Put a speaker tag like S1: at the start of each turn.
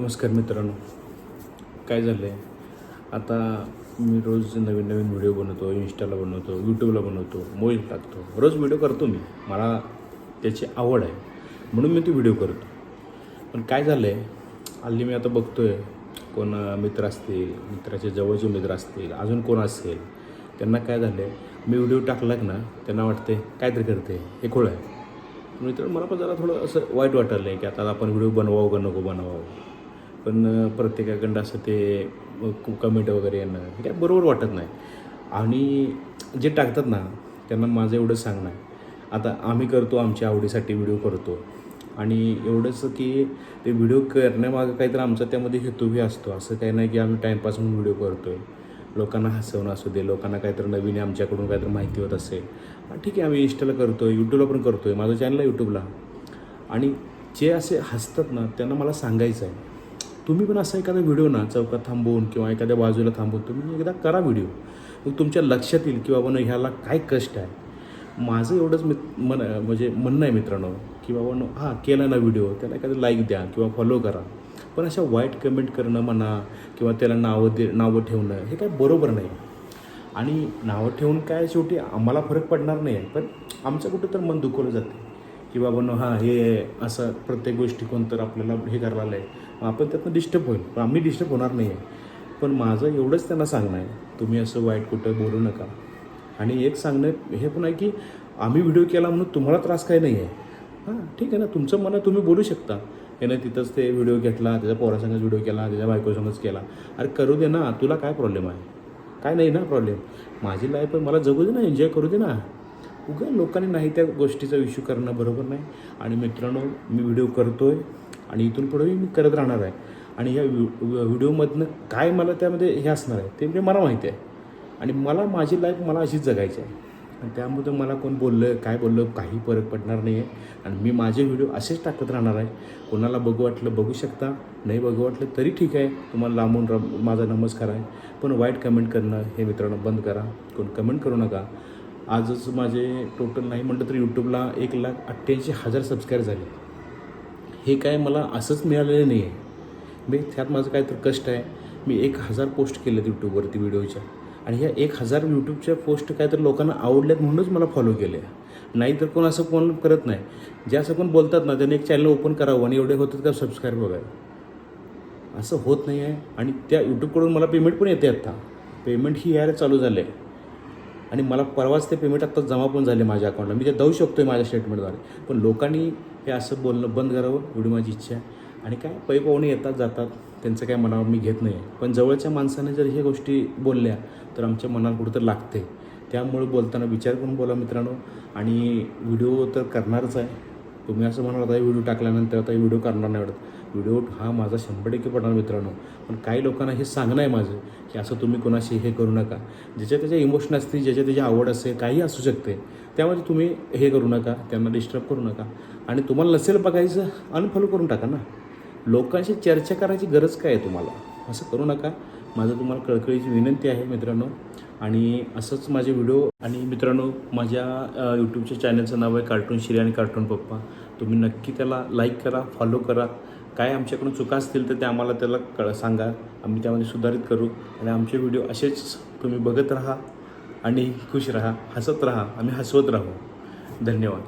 S1: नमस्कार मित्रांनो. काय झालं आहे आता मी रोज नवीन नवीन व्हिडिओ बनवतो इंस्टाला बनवतो यूट्यूबला बनवतो मोबाईल टाकतो. रोज व्हिडिओ करतो मी. मला त्याची आवड आहे. म्हणून मी ती व्हिडिओ करतो. पण काय झालं आहे हल्ली मी आता बघतो आहे कोण मित्र असतील मित्राचे जवळचे मित्र असतील अजून कोण असेल त्यांना काय झालं आहे मी व्हिडिओ टाकला की ना त्यांना वाटते काहीतरी करते हे खोळ आहे. मित्र मला पण जरा थोडं असं वाईट वाटायलं आहे की आता आपण व्हिडिओ बनवावं का नको बनवावं? पण प्रत्येकाकडं असं ते कमेंट वगैरे येणं हे काय बरोबर वाटत नाही. आणि जे टाकतात ना त्यांना माझं एवढं सांगणं आहे. आता आम्ही करतो आमच्या आवडीसाठी व्हिडिओ करतो. आणि एवढंच की ते व्हिडिओ करण्यामागं काहीतरी आमचा त्यामध्ये हेतूही असतो. असं काही नाही की आम्ही टाईमपास म्हणून व्हिडिओ करतो आहे लोकांना हसवणं असू दे लोकांना काहीतरी नवीन आमच्याकडून काहीतरी माहिती होत असेल. ठीक आहे आम्ही इंस्टाला करतो आहे यूट्यूबला पण करतो आहे माझं चॅनल आहे यूट्यूबला आणि जे असे हसतात ना त्यांना मला सांगायचं आहे. तुम्ही पण असा एखादा व्हिडिओ ना चौकात थांबवून किंवा एखाद्या बाजूला थांबवून तुम्ही एकदा करा व्हिडिओ. मग तुमच्या लक्षात येईल की बाबा ह्याला काय कष्ट आहे. माझं एवढंच मित मन म्हणजे म्हणणं आहे मित्रांनो की बाबा हां केला ना व्हिडिओ त्याला एखादं लाईक द्या किंवा फॉलो करा. पण अशा वाईट कमेंट करणं म्हणा किंवा त्याला नावं दे नावं ठेवणं हे काय बरोबर नाही. आणि नावं ठेवून काय शेवटी आम्हाला फरक पडणार नाही आहे पण आमचं कुठं तर मन दुखवलं जाते. की बाबा न हां हे असं प्रत्येक गोष्टी कोणतर आपल्याला हे करायला आहे मग आपण त्यातनं डिस्टर्ब होईल. पण आम्ही डिस्टर्ब होणार नाही आहे पण माझं एवढंच त्यांना सांगणं आहे. तुम्ही असं वाईट कुठं बोलू नका. आणि एक सांगणं हे पण आहे की आम्ही व्हिडिओ केला म्हणून तुम्हाला त्रास काही नाही आहे हां ठीक आहे ना. तुमचं मनं तुम्ही बोलू शकता. यानं तिथंच ते व्हिडिओ घेतला त्याच्या पोरासंगच व्हिडिओ केला त्याच्या बायकोसंगच केला. अरे करू दे ना. तुला काय प्रॉब्लेम आहे? काय नाही ना प्रॉब्लेम माझी लाईफ मला जगू दे ना. एन्जॉय करू दे ना. उगा लोकांनी नाही त्या गोष्टीचा इश्यू करणं बरोबर नाही. आणि मित्रांनो मी व्हिडिओ करतो आहे आणि इथून पुढेही मी करत राहणार आहे. आणि या व्हिडिओमधनं काय मला त्यामध्ये हे असणार आहे ते म्हणजे मला माहिती आहे. आणि मला माझी लाईफ मला अशीच जगायची आहे. आणि त्यामुळे मला कोण बोललं काय बोललं काही फरक पडणार नाही आहे आणि मी माझे व्हिडिओ असेच टाकत राहणार आहे. कोणाला बघू वाटलं बघू शकता. नाही बघू वाटलं तरी ठीक आहे. तुम्हाला लांबून र माझा नमस्कार आहे. पण वाईट कमेंट करणं हे मित्रांनो बंद करा. कोण कमेंट करू नका. आजच माझे टोटल नाही म्हटलं तर यूट्यूबला एक लाख अठ्ठ्याऐंशी हजार सबस्क्राईब झाले. हे काय मला असंच मिळालेलं नाही आहे मी त्यात माझं काय तर कष्ट आहे. मी एक हजार पोस्ट केलेत यूट्यूबवरती व्हिडिओच्या आणि ह्या एक हजार यूट्यूबच्या पोस्ट काय तर लोकांना आवडल्यात म्हणूनच मला फॉलो केले नाही तर कोण असं कोण करत नाही. जे असं कोण बोलतात ना त्यांनी एक चॅनल ओपन करावं आणि एवढे होतात का सबस्क्राईब बघा असं होत नाही आहे आणि त्या यूट्यूबकडून मला पेमेंट पण येते आत्ता पेमेंट ही यायला चालू झालं आहे आणि मला परवाच ते पेमेंट आत्ता जमा पण झाले माझ्या अकाउंटला मी ते देऊ शकतो आहे माझ्या स्टेटमेंटद्वारे पण लोकांनी हे असं बोलणं बंद करावं एवढी माझी इच्छा आहे. आणि काय पै पाहुणे येतात जातात. त्यांचं काय मनावर मी घेत नाही पण जवळच्या माणसाने जर ह्या गोष्टी बोलल्या तर आमच्या मनाला कुठं लागते. त्यामुळे बोलताना विचार करून बोला मित्रांनो. आणि व्हिडिओ तर करणारच आहे. तुम्ही असं म्हणाल आता व्हिडिओ टाकल्यानंतर आता व्हिडिओ करणार नाही आवडत. व्हिडिओ हा माझा शंभर टक्के पडणार मित्रांनो. पण काही लोकांना हे सांगणं आहे माझं की असं तुम्ही कोणाशी हे करू नका. ज्याच्या त्याच्या इमोशन असतील ज्याच्या त्याची आवड असते काही असू शकते त्यामध्ये तुम्ही हे करू नका त्यांना डिस्टर्ब करू नका. आणि तुम्हाला नसेल बघायचं अनफॉलो करून टाका ना. लोकांशी चर्चा करायची गरज काय आहे तुम्हाला? असं करू नका. माझं तुम्हाला कळकळीची विनंती आहे मित्रांनो. आणि असंच माझे व्हिडिओ आणि मित्रांनो माझ्या यूट्यूबच्या चॅनलचं नाव आहे कार्टून श्री आणि कार्टून पप्पा तुम्ही नक्की त्याला लाईक करा फॉलो करा. काय आमच्याकडून चुका असतील तर ते आम्हाला त्याला कळ सांगा. आम्ही त्यामध्ये सुधारित करू. आणि आमचे व्हिडिओ असेच तुम्ही बघत राहा आणि खुश राहा हसत राहा. आम्ही हसवत राहू. धन्यवाद.